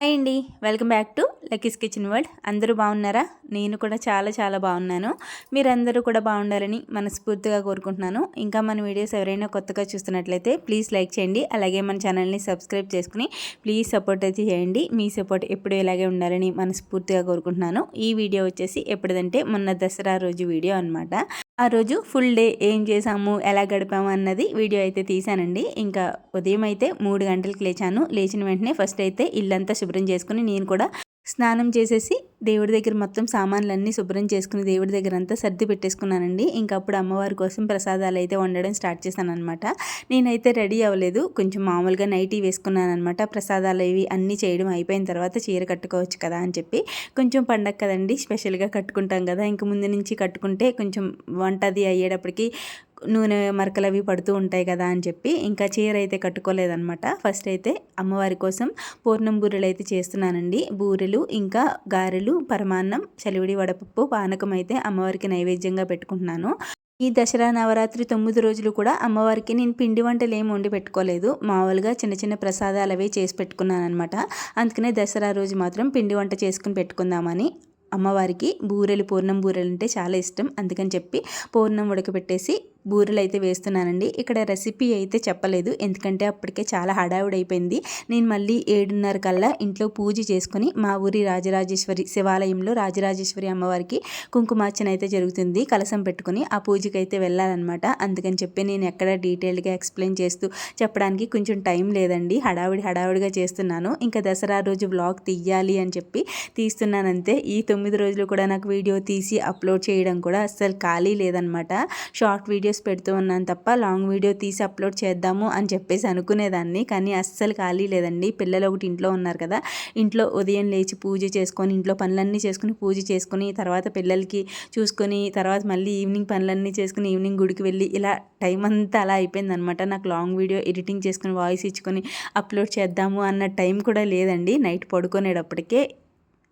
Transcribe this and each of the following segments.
Hi అండి. Welcome back to Lucky's kitchen world అందరూ బాగున్నారా? నేను కూడా చాలా చాలా బాగున్నాను. మీరందరూ కూడా బాగుండాలని మనస్ఫూర్తిగా కోరుకుంటున్నాను. ఇంకా మన వీడియోస్ ఎవరైనా కొత్తగా చూస్తున్నట్లయితే ప్లీజ్ లైక్ చేయండి. అలాగే మన ఛానల్ని సబ్స్క్రైబ్ చేసుకుని ప్లీజ్ సపోర్ట్ అయితే చేయండి. మీ సపోర్ట్ ఎప్పుడు ఇలాగే ఉండాలని మనస్ఫూర్తిగా కోరుకుంటున్నాను. ఈ వీడియో వచ్చేసి ఎప్పుడంటే మొన్న దసరా రోజు వీడియో అనమాట ఆ రోజు ఫుల్ డే ఏం చేసాము ఎలా గడిపాము అన్నది వీడియో అయితే తీశానండి. ఇంకా ఉదయం అయితే మూడు గంటలకు లేచాను. లేచిన వెంటనే ఫస్ట్ అయితే ఇల్లంతా శుభ్రం చేసుకుని నేను కూడా స్నానం చేసేసి దేవుడి దగ్గర మొత్తం సామాన్లన్నీ శుభ్రం చేసుకుని దేవుడి దగ్గర అంతా సర్ది పెట్టేసుకున్నానండి. ఇంకా అప్పుడు అమ్మవారి కోసం ప్రసాదాలు అయితే వండడం స్టార్ట్ చేశాను అనమాట నేనైతే రెడీ అవ్వలేదు. కొంచెం మామూలుగా నైటీ వేసుకున్నాను అనమాట ప్రసాదాలు ఇవి అన్నీ చేయడం అయిపోయిన తర్వాత చీర కట్టుకోవచ్చు కదా అని చెప్పి. కొంచెం పండగ కదండి. స్పెషల్గా కట్టుకుంటాం కదా. ఇంక ముందు నుంచి కట్టుకుంటే కొంచెం వంటది అయ్యేటప్పటికి నూనె మరకలు అవి పడుతూ ఉంటాయి కదా అని చెప్పి ఇంకా చీర అయితే కట్టుకోలేదనమాట ఫస్ట్ అయితే అమ్మవారి కోసం పూర్ణం బూరెలు అయితే చేస్తున్నానండి. బూరెలు ఇంకా గారెలు పరమాన్నం చలివిడి వడపప్పు పానకం అయితే అమ్మవారికి నైవేద్యంగా పెట్టుకుంటున్నాను. ఈ దసరా నవరాత్రి తొమ్మిది రోజులు కూడా అమ్మవారికి నేను పిండి వంటలు ఏమి వండి పెట్టుకోలేదు. మామూలుగా చిన్న చిన్న ప్రసాదాలు అవి చేసి పెట్టుకున్నాను అనమాట అందుకనే దసరా రోజు మాత్రం పిండి వంట చేసుకుని పెట్టుకుందామని అమ్మవారికి బూరెలు పూర్ణం బూరెలు అంటే చాలా ఇష్టం. అందుకని చెప్పి పూర్ణం ఉడకబెట్టేసి బూరెలు అయితే వేస్తున్నానండి. ఇక్కడ రెసిపీ అయితే చెప్పలేదు. ఎందుకంటే అప్పటికే చాలా హడావుడైపోయింది. నేను మళ్ళీ ఏడున్నర కల్లా ఇంట్లో పూజ చేసుకుని మా ఊరి రాజరాజేశ్వరి శివాలయంలో రాజరాజేశ్వరి అమ్మవారికి కుంకుమార్చన అయితే జరుగుతుంది. కలసం పెట్టుకుని ఆ పూజకి అయితే వెళ్ళాలన్నమాట. అందుకని చెప్పి నేను ఎక్కడ డీటెయిల్గా ఎక్స్ప్లెయిన్ చేస్తూ చెప్పడానికి కొంచెం టైం లేదండి. హడావిడి హడావిడిగా చేస్తున్నాను. ఇంకా దసరా రోజు బ్లాగ్ తీయాలి అని చెప్పి తీస్తున్నానంతే. ఈ తొమ్మిది రోజులు కూడా నాకు వీడియో తీసి అప్లోడ్ చేయడం కూడా అస్సలు ఖాళీ లేదనమాట షార్ట్ వీడియోస్ వీడియోస్ పెడుతూ ఉన్నాను తప్ప లాంగ్ వీడియో తీసి అప్లోడ్ చేద్దాము అని చెప్పేసి అనుకునేదాన్ని. కానీ అస్సలు ఖాళీ లేదండి. పిల్లలు ఒకటి ఇంట్లో ఉన్నారు కదా. ఇంట్లో ఉదయం లేచి పూజ చేసుకొని ఇంట్లో పనులన్నీ చేసుకుని పూజ చేసుకుని తర్వాత పిల్లలకి చూసుకొని తర్వాత మళ్ళీ ఈవినింగ్ పనులన్నీ చేసుకుని ఈవినింగ్ గుడికి వెళ్ళి ఇలా టైం అంతా అలా అయిపోయిందనమాట నాకు లాంగ్ వీడియో ఎడిటింగ్ చేసుకుని వాయిస్ ఇచ్చుకొని అప్లోడ్ చేద్దాము అన్న టైం కూడా లేదండి. నైట్ పడుకునేటప్పటికే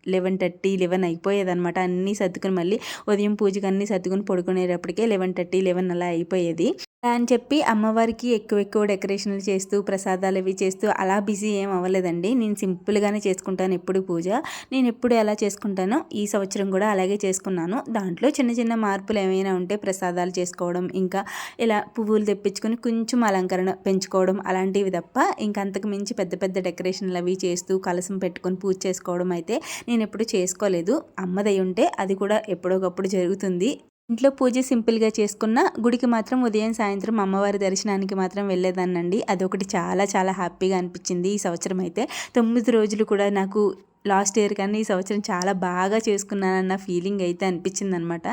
లెవెన్ థర్టీ లెవెన్ అయిపోయేదనమాట అన్నీ సర్దుకుని మళ్ళీ ఉదయం పూజకి అన్నీ సర్దుకుని పడుకునేటప్పటికే లెవెన్ థర్టీ లెవెన్ అలా అయిపోయేది. అని చెప్పి అమ్మవారికి ఎక్కువ ఎక్కువ డెకరేషన్లు చేస్తూ ప్రసాదాలు అవి చేస్తూ అలా బిజీ ఏం అవ్వలేదండి. నేను సింపుల్గానే చేసుకుంటాను ఎప్పుడు పూజ. నేను ఎప్పుడు ఎలా చేసుకుంటానో ఈ సంవత్సరం కూడా అలాగే చేసుకున్నాను. దాంట్లో చిన్న చిన్న మార్పులు ఏమైనా ఉంటే ప్రసాదాలు చేసుకోవడం ఇంకా ఇలా పువ్వులు తెప్పించుకొని కొంచెం అలంకరణ పెంచుకోవడం అలాంటివి తప్ప ఇంకంతకు అంతకు మించి పెద్ద పెద్ద డెకరేషన్లు అవి చేస్తూ కలసం పెట్టుకొని పూజ చేసుకోవడం అయితే నేను ఎప్పుడు చేసుకోలేదు. అమ్మదై ఉంటే అది కూడా ఎప్పుడోకప్పుడు జరుగుతుంది. ఇంట్లో పూజ సింపుల్గా చేసుకున్న గుడికి మాత్రం ఉదయం సాయంత్రం అమ్మవారి దర్శనానికి మాత్రం వెళ్ళేదాన్నండి. అదొకటి చాలా చాలా హ్యాపీగా అనిపించింది ఈ సంవత్సరం అయితే. తొమ్మిది రోజులు కూడా నాకు లాస్ట్ ఇయర్ కానీ ఈ సంవత్సరం చాలా బాగా చేసుకున్నానన్న ఫీలింగ్ అయితే అనిపించింది అనమాట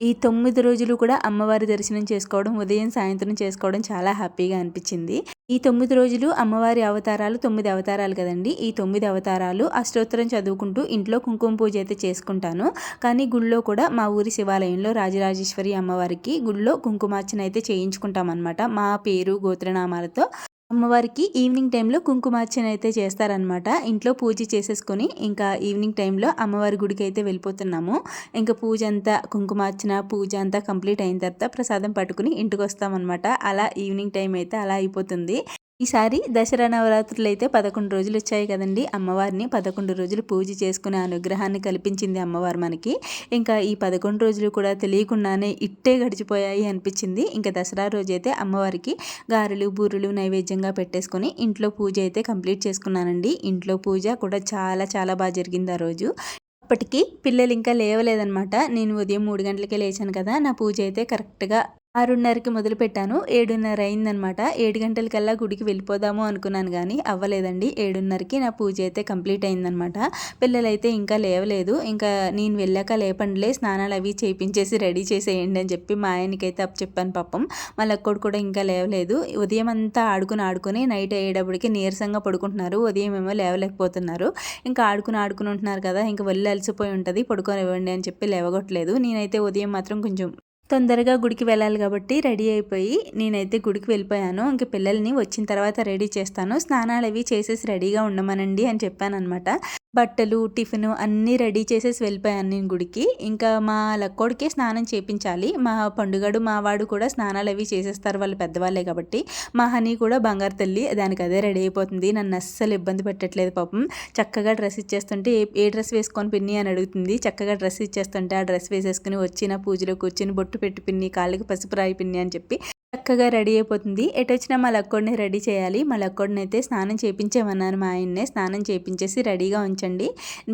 ఈ తొమ్మిది రోజులు కూడా అమ్మవారి దర్శనం చేసుకోవడం ఉదయం సాయంత్రం చేసుకోవడం చాలా హ్యాపీగా అనిపించింది. ఈ తొమ్మిది రోజులు అమ్మవారి అవతారాలు తొమ్మిది అవతారాలు కదండి. ఈ తొమ్మిది అవతారాలు అష్టోత్తరం చదువుకుంటూ ఇంట్లో కుంకుమ పూజ అయితే చేసుకుంటాను. కానీ గుళ్ళో కూడా మా ఊరి శివాలయంలో రాజరాజేశ్వరి అమ్మవారికి గుళ్ళో కుంకుమార్చన అయితే చేయించుకుంటాం అనమాట మా పేరు గోత్రనామాలతో అమ్మవారికి ఈవినింగ్ టైంలో కుంకుమార్చన అయితే చేస్తారనమాట ఇంట్లో పూజ చేసేసుకొని ఇంకా ఈవినింగ్ టైంలో అమ్మవారి గుడికి అయితే వెళ్ళిపోతున్నాము. ఇంకా పూజ అంతా కుంకుమార్చన పూజ అంతా కంప్లీట్ అయిన తర్వాత ప్రసాదం పట్టుకుని ఇంటికి వస్తామన్నమాట అలా ఈవినింగ్ టైం అయితే అలా అయిపోతుంది. ఈసారి దసరా నవరాత్రులు అయితే పదకొండు రోజులు వచ్చాయి కదండి. అమ్మవారిని పదకొండు రోజులు పూజ చేసుకునే అనుగ్రహాన్ని కల్పించింది అమ్మవారు మనకి. ఇంకా ఈ పదకొండు రోజులు కూడా తెలియకుండానే ఇట్టే గడిచిపోయాయి అనిపించింది. ఇంకా దసరా రోజు అయితే అమ్మవారికి గారెలు బూరెలు నైవేద్యంగా పెట్టేసుకొని ఇంట్లో పూజ అయితే కంప్లీట్ చేసుకున్నానండి. ఇంట్లో పూజ కూడా చాలా చాలా బాగా జరిగింది ఆ రోజు. అప్పటికి పిల్లలు ఇంకా లేవలేదనమాట నేను ఉదయం మూడు గంటలకే లేచాను కదా. నా పూజ అయితే కరెక్ట్గా ఆరున్నరకి మొదలుపెట్టాను. ఏడున్నర అయిందనమాట ఏడు గంటలకల్లా గుడికి వెళ్ళిపోదాము అనుకున్నాను కానీ అవ్వలేదండి. ఏడున్నరకి నా పూజ అయితే కంప్లీట్ అయిందనమాట పిల్లలైతే ఇంకా లేవలేదు. ఇంకా నేను వెళ్ళాక లేపండిలే స్నానాలు అవి చేయించేసి రెడీ చేసేయండి అని చెప్పి మా ఆయనకైతే అప్పు చెప్పాను పాపం. మళ్ళీ అక్కడు కూడా ఇంకా లేవలేదు. ఉదయం అంతా ఆడుకుని ఆడుకుని నైట్ అయ్యేటప్పటికి నీరసంగా పడుకుంటున్నారు. ఉదయం ఏమో లేవలేకపోతున్నారు. ఇంకా ఆడుకుని ఆడుకుని ఉంటున్నారు కదా ఇంకా వెళ్ళి అలసిపోయి ఉంటుంది. పడుకొని ఇవ్వండి అని చెప్పి లేవగొట్టలేదు. నేనైతే ఉదయం మాత్రం కొంచెం తొందరగా గుడికి వెళ్ళాలి కాబట్టి రెడీ అయిపోయి నేనైతే గుడికి వెళ్ళిపోయాను. ఇంక పిల్లల్ని వచ్చిన తర్వాత రెడీ చేస్తాను. స్నానాలు అవి చేసేసి రెడీగా ఉండమనండి అని చెప్పాను అనమాట బట్టలు టిఫిను అన్నీ రెడీ చేసేసి వెళ్ళిపోయాను నేను గుడికి. ఇంకా మా లక్కోడికే స్నానం చేపించాలి. మా పండుగడు మా వాడు కూడా స్నానాలు అవి చేసేస్తారు. వాళ్ళు పెద్దవాళ్ళే కాబట్టి. మా హనీ కూడా బంగారు తల్లి దానికి అదే రెడీ అయిపోతుంది. నన్ను అస్సలు ఇబ్బంది పెట్టట్లేదు పాపం. చక్కగా డ్రెస్ ఇచ్చేస్తుంటే ఏ ఏ డ్రెస్ వేసుకొని పిన్ని అని అడుగుతుంది. చక్కగా డ్రెస్ ఇచ్చేస్తుంటే ఆ డ్రెస్ వేసేసుకుని వచ్చిన పూజలో కూర్చుని బొట్టు పెట్టి పిన్ని కాళ్ళకి పసుపు రాయి పిన్ని అని చెప్పి చక్కగా రెడీ అయిపోతుంది. ఎటు వచ్చినా మా లక్కోడిని రెడీ చేయాలి. మా లక్కోడిని అయితే స్నానం చేయించేమన్నాను మా ఆయన్నే. స్నానం చేయించేసి రెడీగా ఉంచండి.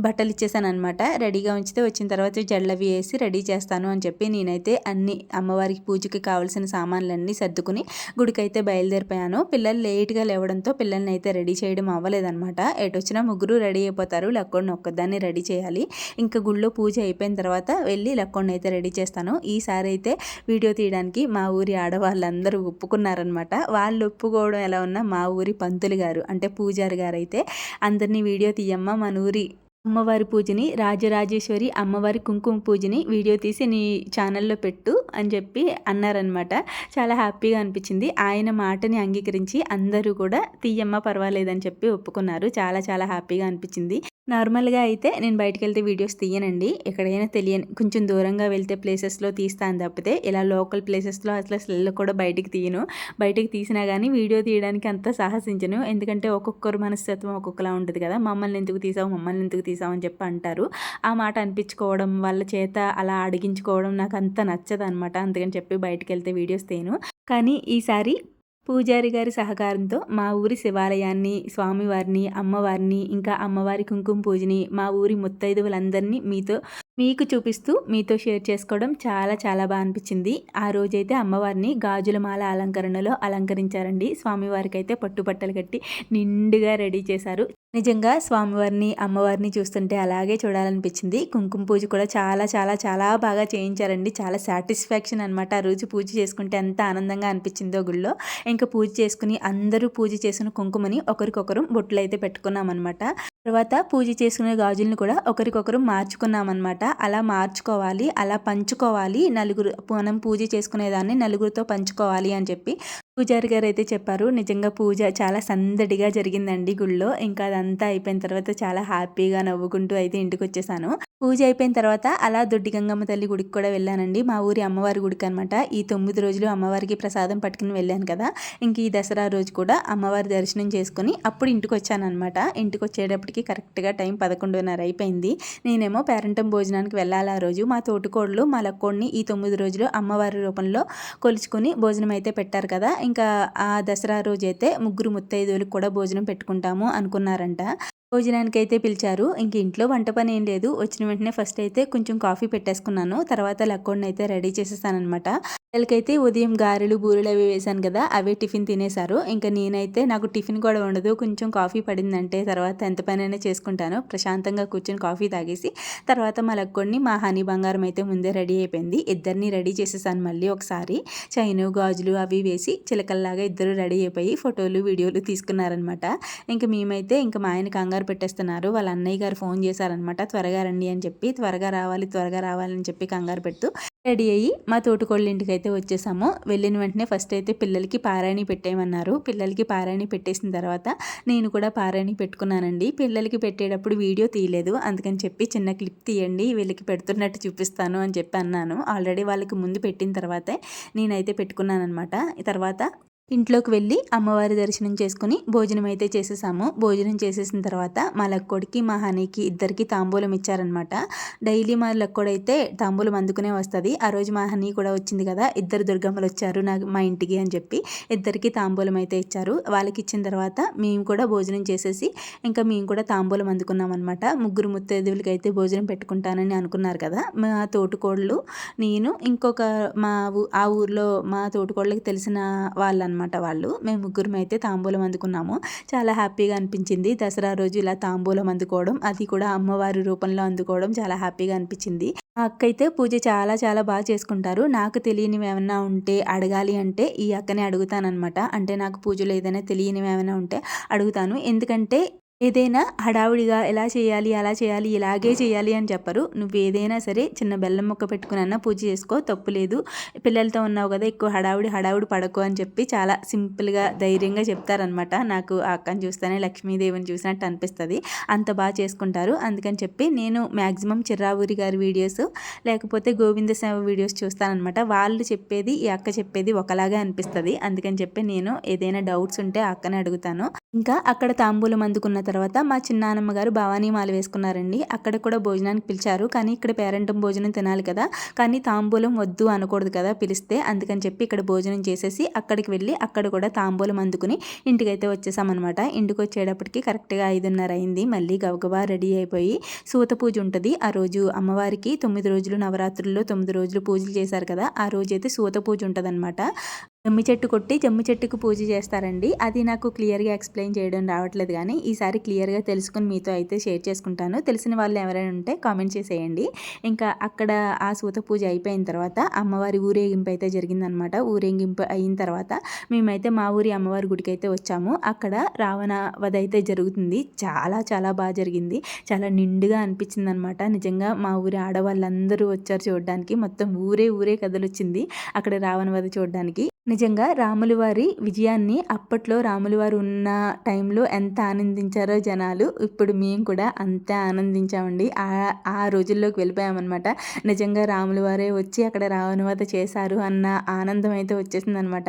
బట్టలు ఇచ్చేసాను అనమాట రెడీగా ఉంచితే వచ్చిన తర్వాత జల్లవి వేసి రెడీ చేస్తాను అని చెప్పి నేనైతే అన్ని అమ్మవారికి పూజకి కావాల్సిన సామాన్లన్నీ సర్దుకుని గుడికైతే బయలుదేరిపోయాను. పిల్లలు లేట్గా లేవడంతో పిల్లల్ని అయితే రెడీ చేయడం అవ్వలేదన్నమాట. ఎటు వచ్చినా ముగ్గురు రెడీ అయిపోతారు. లక్కోడిని ఒక్కదాన్ని రెడీ చేయాలి. ఇంకా గుళ్ళో పూజ అయిపోయిన తర్వాత వెళ్ళి లక్కోడిని అయితే రెడీ చేస్తాను. ఈసారి అయితే వీడియో తీయడానికి మా ఊరి ఆడవాళ్ళు వీళ్ళందరూ ఒప్పుకున్నారనమాట. వాళ్ళు ఒప్పుకోవడం ఎలా ఉన్నా మా ఊరి పంతులు గారు అంటే పూజారి గారు అయితే అందరినీ వీడియో తీయమ్మ మన ఊరి అమ్మవారి పూజని రాజరాజేశ్వరి అమ్మవారి కుంకుమ పూజని వీడియో తీసి నీ ఛానల్లో పెట్టు అని చెప్పి అన్నారనమాట. చాలా హ్యాపీగా అనిపించింది. ఆయన మాటని అంగీకరించి అందరూ కూడా తీయమ్మ పర్వాలేదని చెప్పి ఒప్పుకున్నారు. చాలా చాలా హ్యాపీగా అనిపించింది. నార్మల్గా అయితే నేను బయటకు వెళ్తే వీడియోస్ తీయనండి. ఎక్కడైనా తెలియని కొంచెం దూరంగా వెళ్తే ప్లేసెస్లో తీస్తాను తప్పితే ఇలా లోకల్ ప్లేసెస్లో అసలు అసలు కూడా బయటికి తీయను. బయటికి తీసినా కానీ వీడియో తీయడానికి అంత సాహసించను. ఎందుకంటే ఒక్కొక్కరు మనస్తత్వం ఒక్కొక్కలా ఉంటుంది కదా. మమ్మల్ని ఎందుకు తీసావు మమ్మల్ని ఎందుకు తీసావు అని చెప్పి అంటారు. ఆ మాట అనిపించుకోవడం వాళ్ళ చేత అలా అడిగించుకోవడం నాకు అంత నచ్చదు అనమాట అందుకని చెప్పి బయటకు వెళ్తే వీడియోస్ తీయను. కానీ ఈసారి పూజారి గారి సహకారంతో మా ఊరి శివాలయాన్ని స్వామివారిని అమ్మవారిని ఇంకా అమ్మవారి కుంకుమ పూజని మా ఊరి ముత్తైదువులందరినీ మీతో మీకు చూపిస్తూ మీతో షేర్ చేసుకోవడం చాలా చాలా బాగా అనిపించింది. ఆ రోజైతే అమ్మవారిని గాజుల మాల అలంకరణలో అలంకరించారండి. స్వామివారికి అయితే పట్టుబట్టలు కట్టి నిండుగా రెడీ చేశారు. నిజంగా స్వామివారిని అమ్మవారిని చూస్తుంటే అలాగే చూడాలనిపించింది. కుంకుమ పూజ కూడా చాలా చాలా చాలా బాగా చేయించారండి. చాలా సాటిస్ఫాక్షన్ అనమాట ఆ రోజు పూజ చేసుకుంటే ఎంత ఆనందంగా అనిపించిందో గుళ్ళో. ఇంకా పూజ చేసుకుని అందరూ పూజ చేసిన కుంకుమని ఒకరికొకరు బొట్లు అయితే పెట్టుకున్నాం అనమాట తర్వాత పూజ చేసుకునే గాజులను కూడా ఒకరికొకరు మార్చుకున్నామన్నమాట. అలా మార్చుకోవాలి అలా పంచుకోవాలి నలుగురు మనం పూజ చేసుకునేదాన్ని నలుగురితో పంచుకోవాలి అని చెప్పి పూజారి గారు అయితే చెప్పారు నిజంగా పూజ చాలా సందడిగా జరిగిందండి గుళ్ళో. ఇంకా అదంతా అయిపోయిన తర్వాత చాలా హ్యాపీగా నవ్వుకుంటూ అయితే ఇంటికి వచ్చేసాను పూజ అయిపోయిన తర్వాత అలా దొడ్డి గంగమ్మ తల్లి గుడికి కూడా వెళ్ళానండి. మా ఊరి అమ్మవారి గుడికి అనమాట ఈ తొమ్మిది రోజులు అమ్మవారికి ప్రసాదం పట్టుకుని వెళ్ళాను కదా. ఇంక ఈ దసరా రోజు కూడా అమ్మవారి దర్శనం చేసుకుని అప్పుడు ఇంటికి వచ్చానమాట ఇంటికి వచ్చేటప్పటికి కరెక్ట్గా టైం పదకొండున్నర అయిపోయింది. నేనేమో పేరెంటం భోజనానికి వెళ్ళాలి ఆ రోజు. మా తోటికోడలు మా లక్కోడిని ఈ తొమ్మిది రోజులు అమ్మవారి రూపంలో కొలుచుకుని భోజనం అయితే పెట్టారు కదా. ఇంకా ఆ దసరా రోజు అయితే ముగ్గురు ముత్తైదువులకు కూడా భోజనం పెట్టుకుంటాము అనుకున్నారంట. భోజనానికి అయితే పిలిచారు. ఇంక ఇంట్లో వంట పని ఏం లేదు. వచ్చిన వెంటనే ఫస్ట్ అయితే కొంచెం కాఫీ పెట్టేసుకున్నాను. తర్వాత లక్కోడిని అయితే రెడీ చేసేసానమాట పిల్లలకైతే ఉదయం గారెలు బూరెలు అవి వేశాను కదా అవే టిఫిన్ తినేశారు. ఇంకా నేనైతే నాకు టిఫిన్ కూడా ఉండదు కొంచెం కాఫీ పడిందంటే తర్వాత ఎంత పనైనా చేసుకుంటాను. ప్రశాంతంగా కూర్చొని కాఫీ తాగేసి తర్వాత మా లక్కొడిని మా హనీ బంగారం అయితే ముందే రెడీ అయిపోయింది. ఇద్దరిని రెడీ చేసేసాను మళ్ళీ ఒకసారి. చైను గాజులు అవి వేసి చిలకల్లాగా ఇద్దరు రెడీ అయిపోయి ఫోటోలు వీడియోలు తీసుకున్నారనమాట ఇంకా మేమైతే ఇంకా మా ఆయన కంగారు పెట్టేస్తున్నారు. వాళ్ళ అన్నయ్య గారు ఫోన్ చేశారనమాట త్వరగా రండి అని చెప్పి త్వరగా రావాలి త్వరగా రావాలని చెప్పి కంగారు పెడుతూ రెడీ అయ్యి మా తోటకోళ్ళ ఇంటికి అయితే వచ్చేసాము. వెళ్ళిన వెంటనే ఫస్ట్ అయితే పిల్లలకి పారాయణి పెట్టేయమన్నారు. పిల్లలకి పారాయణి పెట్టేసిన తర్వాత నేను కూడా పారాయణి పెట్టుకున్నానండి. పిల్లలకి పెట్టేటప్పుడు వీడియో తీయలేదు. అందుకని చెప్పి చిన్న క్లిప్ తీయండి. వీళ్ళకి పెడుతున్నట్టు చూపిస్తాను అని చెప్పి అన్నాను. ఆల్రెడీ వాళ్ళకి ముందు పెట్టిన తర్వాతే నేనైతే పెట్టుకున్నాను అనమాట తర్వాత ఇంట్లోకి వెళ్ళి అమ్మవారి దర్శనం చేసుకుని భోజనం అయితే చేసేసాము. భోజనం చేసేసిన తర్వాత మా లక్కోడికి మా హనీకి ఇద్దరికి తాంబూలం ఇచ్చారనమాట డైలీ మా లక్కోడైతే తాంబూలం అందుకునే వస్తుంది. ఆ రోజు మా హనీ కూడా వచ్చింది కదా ఇద్దరు దుర్గమ్మలు వచ్చారు నాకు మా ఇంటికి అని చెప్పి ఇద్దరికి తాంబూలం అయితే ఇచ్చారు. వాళ్ళకి ఇచ్చిన తర్వాత మేము కూడా భోజనం చేసేసి ఇంకా మేము కూడా తాంబూలం అందుకున్నాం అనమాట ముగ్గురు ముత్తైదువులకి అయితే భోజనం పెట్టుకుంటానని అనుకున్నారు కదా మా తోటుకోళ్ళు నేను ఇంకొక మా ఆ ఊర్లో మా తోటుకోళ్ళకి తెలిసిన వాళ్ళ అనమాట వాళ్ళు. మేము ముగ్గురం అయితే తాంబూలం అందుకున్నాము. చాలా హ్యాపీగా అనిపించింది. దసరా రోజు ఇలా తాంబూలం అందుకోవడం అది కూడా అమ్మవారి రూపంలో అందుకోవడం చాలా హ్యాపీగా అనిపించింది. ఆ అక్క అయితే పూజ చాలా చాలా బాగా చేసుకుంటారు. నాకు తెలియనివి ఏమైనా ఉంటే అడగాలి అంటే ఈ అక్కనే అడుగుతానమాట అంటే నాకు పూజలు ఏదైనా తెలియనివి ఏమైనా ఉంటే అడుగుతాను. ఎందుకంటే ఏదైనా హడావుడిగా ఎలా చేయాలి అలా చేయాలి ఇలాగే చేయాలి అని చెప్పరు. నువ్వు ఏదైనా సరే చిన్న బెల్లం ముక్క పెట్టుకున్నా పూజ చేసుకో తప్పు లేదు. పిల్లలతో ఉన్నావు కదా ఎక్కువ హడావుడి హడావుడి పడకు అని చెప్పి చాలా సింపుల్గా ధైర్యంగా చెప్తారనమాట నాకు అక్కని చూస్తేనే లక్ష్మీదేవిని చూసినట్టు అనిపిస్తుంది. అంత బాగా చేసుకుంటారు. అందుకని చెప్పి నేను మ్యాక్సిమం చిర్రావూరి గారి వీడియోస్ లేకపోతే గోవింద సేవ వీడియోస్ చూస్తానమాట వాళ్ళు చెప్పేది ఈ అక్క చెప్పేది ఒకలాగే అనిపిస్తుంది. అందుకని చెప్పి నేను ఏదైనా డౌట్స్ ఉంటే అక్కనే అడుగుతాను. ఇంకా అక్కడ తాంబూలం అందుకున్న తర్వాత తర్వాత మా చిన్నానమ్మ గారు భవానీ మాల వేసుకున్నారండి. అక్కడ కూడా భోజనానికి పిలిచారు. కానీ ఇక్కడ పేరెంటం భోజనం తినాలి కదా. కానీ తాంబూలం వద్దు అనకూడదు కదా పిలిస్తే. అందుకని చెప్పి ఇక్కడ భోజనం చేసేసి అక్కడికి వెళ్ళి అక్కడ కూడా తాంబూలం అందుకుని ఇంటికైతే వచ్చేసామన్నమాట. ఇంటికి వచ్చేటప్పటికి కరెక్ట్గా ఐదున్నర అయింది. మళ్ళీ గబగబా రెడీ అయిపోయి సూత పూజ ఉంటుంది. ఆ రోజు అమ్మవారికి తొమ్మిది రోజులు నవరాత్రుల్లో తొమ్మిది రోజులు పూజలు చేశారు కదా. ఆ రోజు అయితే సూత పూజ ఉంటుంది జమ్మి చెట్టు కొట్టి జమ్మి చెట్టుకు పూజ చేస్తారండి. అది నాకు క్లియర్గా ఎక్స్ప్లెయిన్ చేయడం రావట్లేదు కానీ ఈసారి క్లియర్గా తెలుసుకుని మీతో అయితే షేర్ చేసుకుంటాను. తెలిసిన వాళ్ళు ఎవరైనా ఉంటే కామెంట్ చేసేయండి. ఇంకా అక్కడ ఆ సూత పూజ అయిపోయిన తర్వాత అమ్మవారి ఊరేగింపు అయితే జరిగిందనమాట. ఊరేగింపు అయిన తర్వాత మేమైతే మా ఊరి అమ్మవారి గుడికి అయితే వచ్చాము. అక్కడ రావణ వధ అయితే జరుగుతుంది. చాలా చాలా బాగా జరిగింది. చాలా నిండుగా అనిపించింది అనమాట నిజంగా మా ఊరి ఆడవాళ్ళందరూ వచ్చారు చూడడానికి. మొత్తం ఊరే ఊరే కదలొచ్చింది అక్కడ రావణ వధ చూడడానికి. నిజంగా రాములు వారి విజయాన్ని అప్పట్లో రాములు వారు ఉన్న టైంలో ఎంత ఆనందించారో జనాలు ఇప్పుడు మేము కూడా అంతే ఆనందించామండి. ఆ ఆ రోజుల్లోకి వెళ్ళిపోయామన్నమాట. నిజంగా రాములు వారే వచ్చి అక్కడ రావణవత చేశారు అన్న ఆనందం అయితే వచ్చేసిందనమాట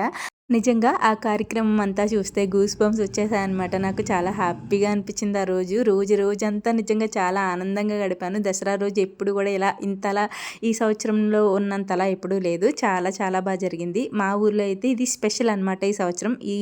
నిజంగా ఆ కార్యక్రమం అంతా చూస్తే గూస్ బంప్స్ వచ్చేసాయన్నమాట. నాకు చాలా హ్యాపీగా అనిపించింది ఆ రోజు. రోజు రోజంతా నిజంగా చాలా ఆనందంగా గడిపాను. దసరా రోజు ఎప్పుడు కూడా ఇలా ఇంతలా ఈ సంవత్సరంలో ఉన్నంతలా ఎప్పుడూ లేదు. చాలా చాలా బాగా జరిగింది. మా ఊర్లో అయితే ఇది స్పెషల్ అనమాట ఈ సంవత్సరం. ఈ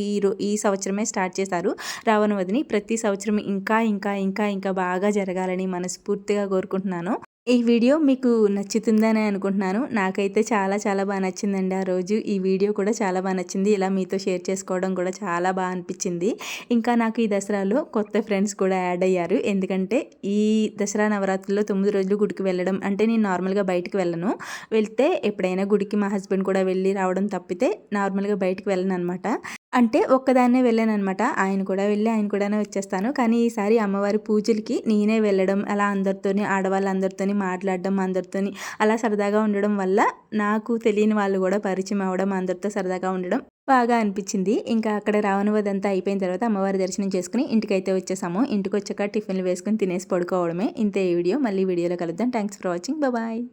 ఈ సంవత్సరమే స్టార్ట్ చేశారు. రావణ వదిని ప్రతి సంవత్సరం ఇంకా ఇంకా ఇంకా ఇంకా బాగా జరగాలని మనస్ఫూర్తిగా కోరుకుంటున్నాను. ఈ వీడియో మీకు నచ్చుతుందని అనుకుంటున్నాను. నాకైతే చాలా చాలా బాగా నచ్చిందండి ఆ రోజు. ఈ వీడియో కూడా చాలా బాగా నచ్చింది. ఇలా మీతో షేర్ చేసుకోవడం కూడా చాలా బాగా అనిపించింది. ఇంకా నాకు ఈ దసరాలో కొత్త ఫ్రెండ్స్ కూడా యాడ్ అయ్యారు. ఎందుకంటే ఈ దసరా నవరాత్రుల్లో తొమ్మిది రోజులు గుడికి వెళ్ళడం అంటే నేను నార్మల్గా బయటకు వెళ్ళను. వెళ్తే ఎప్పుడైనా గుడికి మా హస్బెండ్ కూడా వెళ్ళి రావడం తప్పితే నార్మల్గా బయటకు వెళ్ళను అనమాట అంటే ఒక్కదాన్నే వెళ్ళాను అనమాట ఆయన కూడా వెళ్ళి ఆయన కూడానే వచ్చేస్తాను. కానీ ఈసారి అమ్మవారి పూజలకి నేనే వెళ్ళడం అలా అందరితోని ఆడవాళ్ళందరితోని మాట్లాడడం అందరితోని అలా సరదాగా ఉండడం వల్ల నాకు తెలియని వాళ్ళు కూడా పరిచయం అవ్వడం అందరితో సరదాగా ఉండడం బాగా అనిపించింది. ఇంకా అక్కడ రావణవదంతా అయిపోయిన తర్వాత అమ్మవారి దర్శనం చేసుకుని ఇంటికైతే వచ్చేసాము. ఇంటికి వచ్చాక టిఫిన్లు వేసుకుని తినేసి పడుకోవడమే. ఇంతే వీడియో. మళ్ళీ వీడియోలో కలుద్దాం. Thanks for watching bye